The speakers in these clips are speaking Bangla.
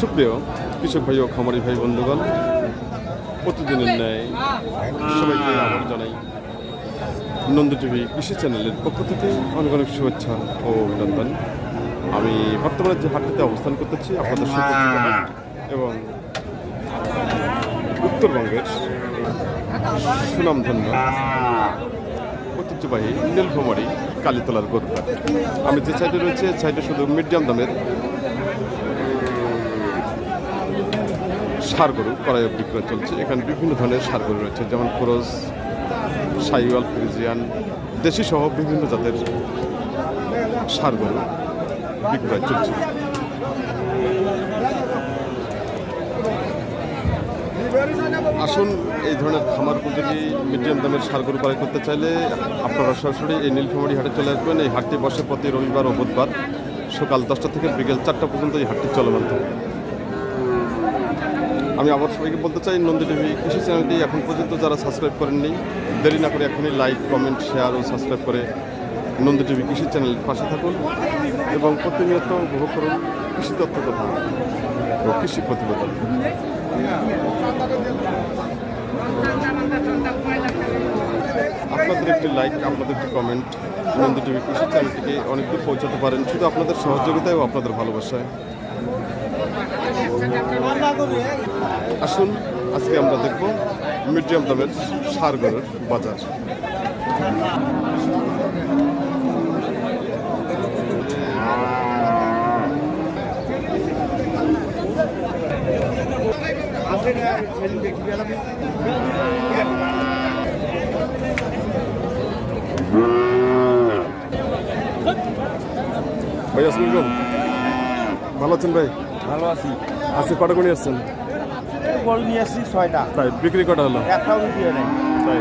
সুপ্রিয় কৃষক ভাই ও খামারি ভাই বন্ধুগণ, প্রতিদিনের ন্যায় সবাইকে আবার জানাই নন্দ টিভি কৃষি চ্যানেলের পক্ষ থেকে অনেক অনেক শুভেচ্ছা ও অভিনন্দন। আমি বর্তমানে যে হাটটিতে অবস্থান করতেছি, আপনাদের এবং উত্তরবঙ্গের সুনামধন্য ঐতিহ্যবাহী নীলফামারি কালীতলার গরুঘাট আমি যে সাইডে রয়েছে সাইডে শুধু মিডিয়াম দামের সার গরু কড়াই বিক্রয় চলছে। এখানে বিভিন্ন ধরনের সার গরু রয়েছে, যেমন ক্রোস সাইওয়াল, ফ্রিজিয়ান দেশি সহ বিভিন্ন জাতের সার গরু বিক্রয় চলছে। আসুন, এই ধরনের খামার উপযোগী মিডিয়াম দামের সার গরু ক্রয় করতে চাইলে আপনারা সরাসরি এই নীলফামারি হাটে চলে আসবেন। এই হাটটি বসে প্রতি রবিবার ও বুধবার সকাল দশটা থেকে বিকেল চারটা পর্যন্ত এই হাটটি চলমান থাকে। আমি আবার সবাইকে বলতে চাই নন্দী টিভি কৃষি চ্যানেলটি এখন পর্যন্ত যারা সাবস্ক্রাইব করেননি, দেরি না করে এখনই লাইক কমেন্ট শেয়ার ও সাবস্ক্রাইব করে নন্দী টিভি কৃষি চ্যানেলের পাশে থাকুন এবং প্রতিনিয়ত উপভোগ করুন কৃষি তথ্য কথা ও কৃষি প্রতিবেদন। আপনাদের একটি লাইক আপনাদের একটি কমেন্ট নন্দী টিভি কৃষি চ্যানেলটিকে অনেক দূর পৌঁছাতে পারেন। শুধু আপনাদের সহযোগিতায় ও আপনাদের ভালোবাসায়। আসুন আজকে আমরা দেখব মিডিয়াম দামের সার গরুর বাজার। ভাই আসসালাম ভালো আছেন ভাই ভালো আছি। আজকে কটা গুণি আসছেন? গরু নিয়ে আসছি ছয়টা। তাই বিক্রি কটা হলো? একটাও বিক্রি হয় নাই। তাই।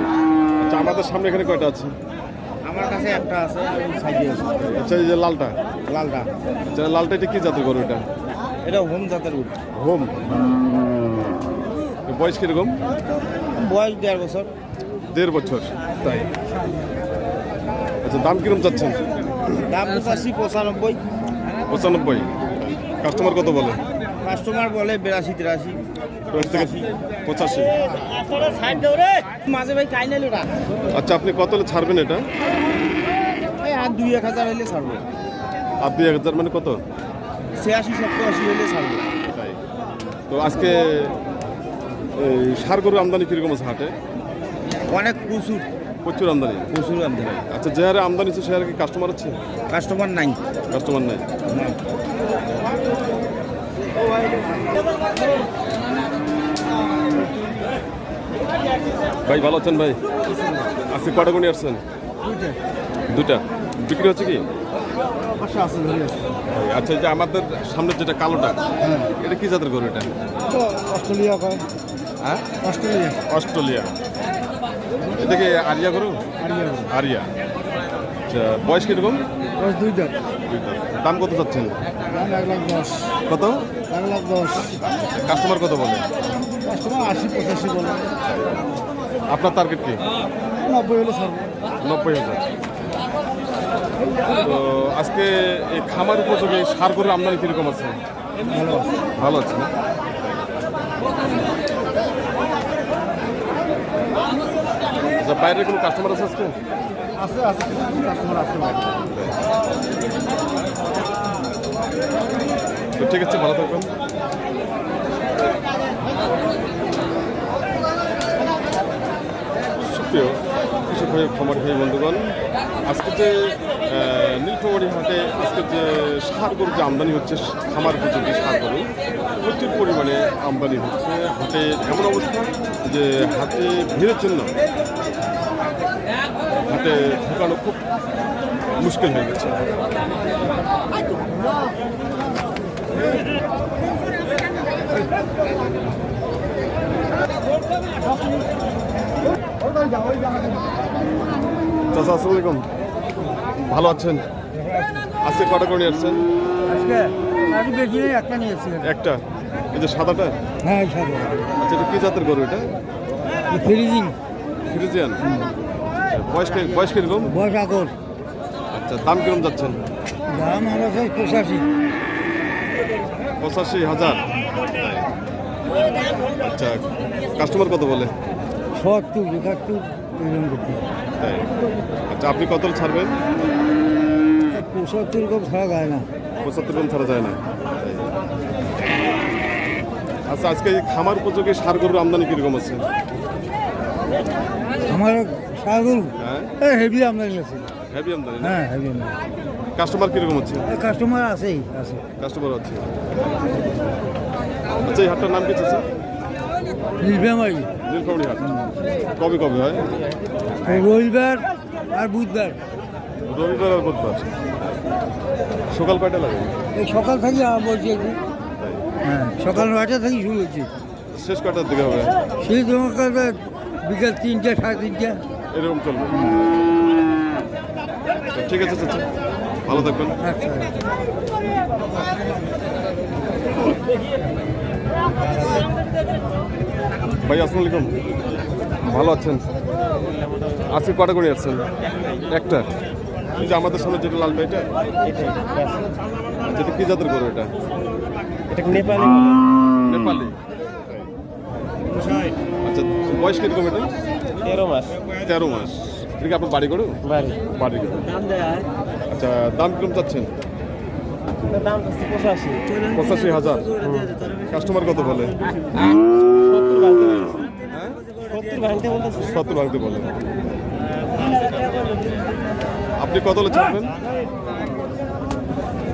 আচ্ছা আমাদের সামনে এখানে কয়টা আছে? আমার কাছে একটা আছে সাইডে আছে। আচ্ছা এই যে লালটা? লালটা। আচ্ছা লালটা এটা কি জাতের গরু এটা? এটা হোম জাতের হোম? বয়স কীরকম? বয়স দেড় বছর। দেড় বছর তাই। আচ্ছা দাম কীরকম যাচ্ছেন দাম পঁচাশি পঁচানব্বই। পঁচানব্বই। কাস্টমার কত বলে? কাস্টমার বলে বিরাশি তিরাশি। পঁচাশি। মাঝে ভাই কাই আচ্ছা আপনি কত হলে ছাড়বেন এটা? আর দুই এক হাজার হইলে ছাড়বো। আর দুই এক হাজার মানে কত? ছিয়াশি সত্তর আশি হইলে ছাড়বো। তো আজকে সার গরু আমদানি কীরকম আছে হাটে? অনেক প্রচুর। প্রচুর আমদানি? প্রচুর আমদানি। আচ্ছা যে হারে আমদানি আছে সে হারে কি কাস্টমার আছে? কাস্টমার নাই। কাস্টমার নাই। ভাই ভালো আছেন ভাই? আজকে কটা গুণি আসছেন? দুটা বিক্রি হচ্ছে কি? আচ্ছা আচ্ছা যে আমাদের সামনে যেটা কালোটা এটা কি জাতের গরু এটা? অস্ট্রেলিয়া হ্যাঁ? অস্ট্রেলিয়া। অস্ট্রেলিয়া। এটা কি আরিয়া গরু? আরিয়া আচ্ছা বয়স কীরকম? দুই দাম দাম কত চাচ্ছেন? এক লাখ দশ। কত? এক লাখ দশ। কাস্টমার কত বলে? কাস্টমার আশি পঁচাশি বলে। আপনার টার্গেট কি? নব্বই হলে ছাড়বো। নব্বই হাজার। তো আজকে এই খামার উপযোগী সার গরুর আমদানি কীরকম আছে? ভালো ভালো আছে না? আচ্ছা, বাইরের কোনো কাস্টমার আছে আজকে? আছে আছে কাস্টমার আছে তো ঠিক আছে ভালো থাকবেন। সুপ্রিয় কৃষক ভাই খামার ভাই, বন্ধুগণ, আজকে যে নীলফামারী হাটে আজকে যে সার গরু যে আমদানি হচ্ছে, খামার উপযোগী সার গরু, প্রচুর পরিমাণে আমদানি হচ্ছে। হাটে এমন অবস্থা যে হাটে ভিড়ের জন্য হাটে ঢুকানো খুব মুশকিল হয়ে গেছে। চাচা আসসালামু আলাইকুম। ভালো আছেন? আজকে কটা করে নিয়ে আসছেন? আজকে আজকে বেশি নেই একটা একটা? এই যে সাদাটা? হ্যাঁ সাড়ে আচ্ছা এটা কি জাতের গরু এটা? ফ্রিজিং। ফ্রিজিয়ান। বয়স বয়স কীরকম? বয়স আগর। আচ্ছা দাম কীরকম যাচ্ছেন? দাম আমরা পঁচাশি। পঁচাশি হাজার। আচ্ছা কাস্টমার কত বলে? সত্তর একাত্তর এরকম করতে তাই আচ্ছা আপনি কত ছাড়বেন? পঁচাত্তর কম ছাড়া যায় না। পঁচাত্তর গ্রাম ছাড়া যায় না। আচ্ছা আজকে খামার উপযোগী সার গরুর আমদানি কীরকম আছে? আমার সাগর হ্যাঁ। হেভি আমদানি আছে। হেভি আমদানি হ্যাঁ হেভি আমদানি। কাস্টমার কীরকম হচ্ছে কাস্টমার আছেই আছে। কাস্টমার আছে। আচ্ছা এই হাটটার নাম কি আছে নীলফামারি নীলফামারি হাট। কবে কবে হয়? রবিবার আর বুধবার। রবিবার আর বুধবার। সকাল কয়টা লাগে? এই সকাল থেকে একটু। হ্যাঁ সকাল নয়টা থেকে শুরু হচ্ছে। শেষ কয়টার দিকে হবে? সেই তোমার কাছে বিকাল তিনটে সাড়ে তিনটে। এরকম চলবে। ঠিক আছে চাচা। ভালো থাকবেন। আচ্ছা। ভাই আসসালামু আলাইকুম। ভালো আছেন? আজকে কটা করে আসছেন? একটা? যে আমাদের সামনে যেটা লাল এটা? যেটা কি জাতের গরু এটা? এটা নেপালি? নেপালি। আচ্ছা বয়স কীরকম এটা? তেরো মাস। তেরো মাস। এটা কি আপনার বাড়ি গরু? বাড়ি। বাড়ি গরু। আচ্ছা দাম কীরকম চাচ্ছেন? দাম হচ্ছে পঁচাশি। পঁচাশি হাজার। কাস্টমার কত বলে? সত্তর ভাঙতে হ্যাঁ বলে। আপনি কত হলে ছাড়বেন?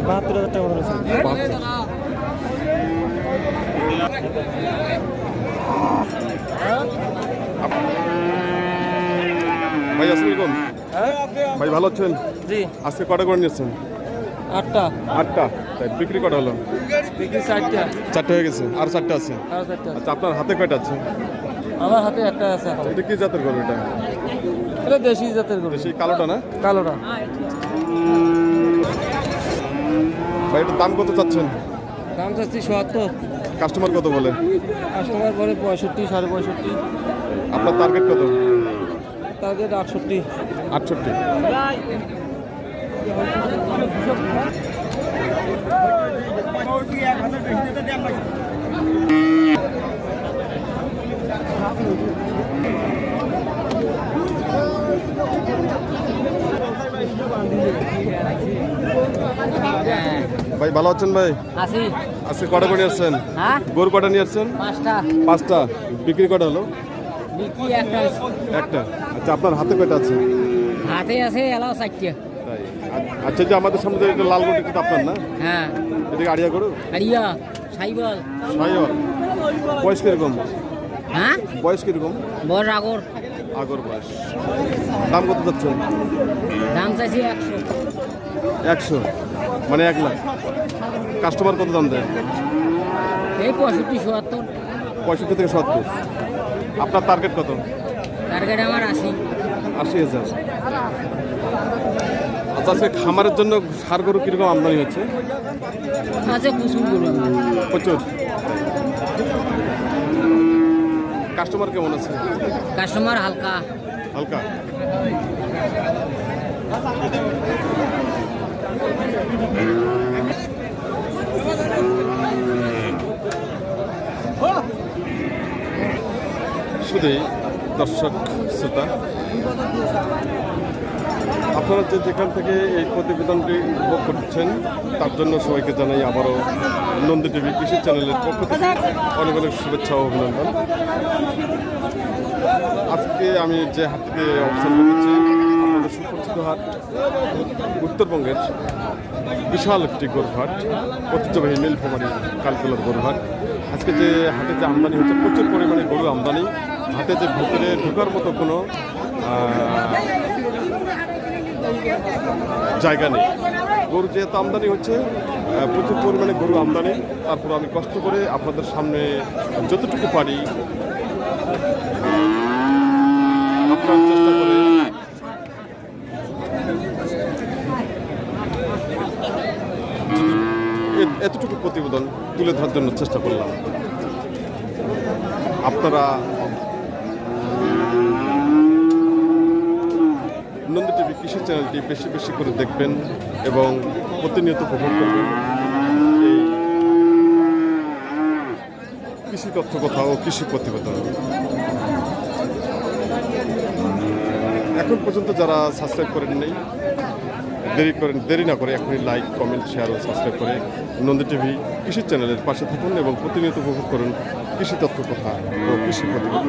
বাহাত্তর হাজার টাকা ভাই আসসালামাইকুম ভাই ভালো আছেন? জি। আজকে কটা করে নিয়েছেন? আটটা। আটটা। তাই বিক্রি কটা হলো? বিক্রি চারটা। চারটে হয়ে গেছে আর চারটে আছে? আর চারটা আচ্ছা আপনার হাতে কয়টা আছে? আমার হাতে একটা আছে এটা কি জাতের গরু এটা? এটা দেশি জাতের গরু। সেই কালোটা না? কালোটা। ভাই এটার দাম কত চাচ্ছেন? দাম চাচ্ছি সত্তর। কাস্টমার কত বলে? কাস্টমার পরে পঁয়ষট্টি সাড়ে পঁয়ষট্টি। আপনার টার্গেট কত? টার্গেট আটষট্টি। আটষট্টি। ভাই ভালো আছেন ভাই? আশি আজকে কটা করে নিয়ে আসছেন হ্যাঁ? গরু কটা নিয়ে আসছেন পাঁচটা। পাঁচটা। বিক্রি কটা হলো? বিক্রি একটা। একটা। আচ্ছা আপনার হাতে কয়টা আছে? হাতে আছে এলাও চারটে। আচ্ছা যে আমাদের সামনে এটা লাল গরু এটা তো আপনার না? হ্যাঁ। এটা আড়িয়া গরু? আরিয়া সাইবল। সাইওয়াল বয়স কীরকম? হ্যাঁ? বয়স কীরকম? বড় আগর। আগর বয়স। দাম কত যাচ্ছেন দাম চাইছি একশো। একশো? মানে এক লাখ। কাস্টমার কত দাম দেয়? এই পঁয়ষট্টি চুয়াত্তর পঁয়ষট্টি থেকে সত্তর। আপনার টার্গেট কত? টার্গেট আমার আশি। আশি হাজার। আচ্ছা আজকে খামারের জন্য সার গরু কীরকম আমদানি হচ্ছে? প্রচুর কাস্টমার কেমন আছে? কাস্টমার হালকা। হালকা? শুধুই দর্শক শ্রোতা। আপনারা যে যেখান থেকে এই প্রতিবেদনটি উপভোগ করছেন, তার জন্য সবাইকে জানাই আবারও নন্দী টিভি কৃষি চ্যানেলের পক্ষ থেকে অনেক অনেক শুভেচ্ছা ও অভিনন্দন। আজকে আমি যে হাটটিতে অবস্থান করেছি সুপরিচিত হাট উত্তরবঙ্গের বিশাল একটি গরুহাট, ঐতিহ্যবাহী নীলফামারি কালকুলার গরুহাট। আজকে যে হাটে যে আমদানি হচ্ছে, প্রচুর পরিমাণে গরু আমদানি। হাটে যে ভেতরে ঢোকার মতো কোনো জায়গা নেই। গরু যেহেতু আমদানি হচ্ছে প্রচুর পরিমাণে গরু আমদানি। তারপর আমি কষ্ট করে আপনাদের সামনে যতটুকু পারি এতটুকু প্রতিবেদন তুলে ধরার জন্য চেষ্টা করলাম। আপনারা নন্দী টিভি কৃষি চ্যানেলটি বেশি বেশি করে দেখবেন এবং প্রতিনিয়ত উপভোগ করবেন। এই তথ্য কথা ও কৃষি প্রতিবেদন। এখন পর্যন্ত যারা সাবস্ক্রাইব করেন নেই, দেরি করেন, দেরি না করে এখনই লাইক কমেন্ট শেয়ার ও সাবস্ক্রাইব করে নন্দী টিভি কৃষি চ্যানেলের পাশে থাকুন এবং প্রতিনিয়ত উপভোগ করুন কৃষি তথ্য কথা ও কৃষি প্রতিবেদন।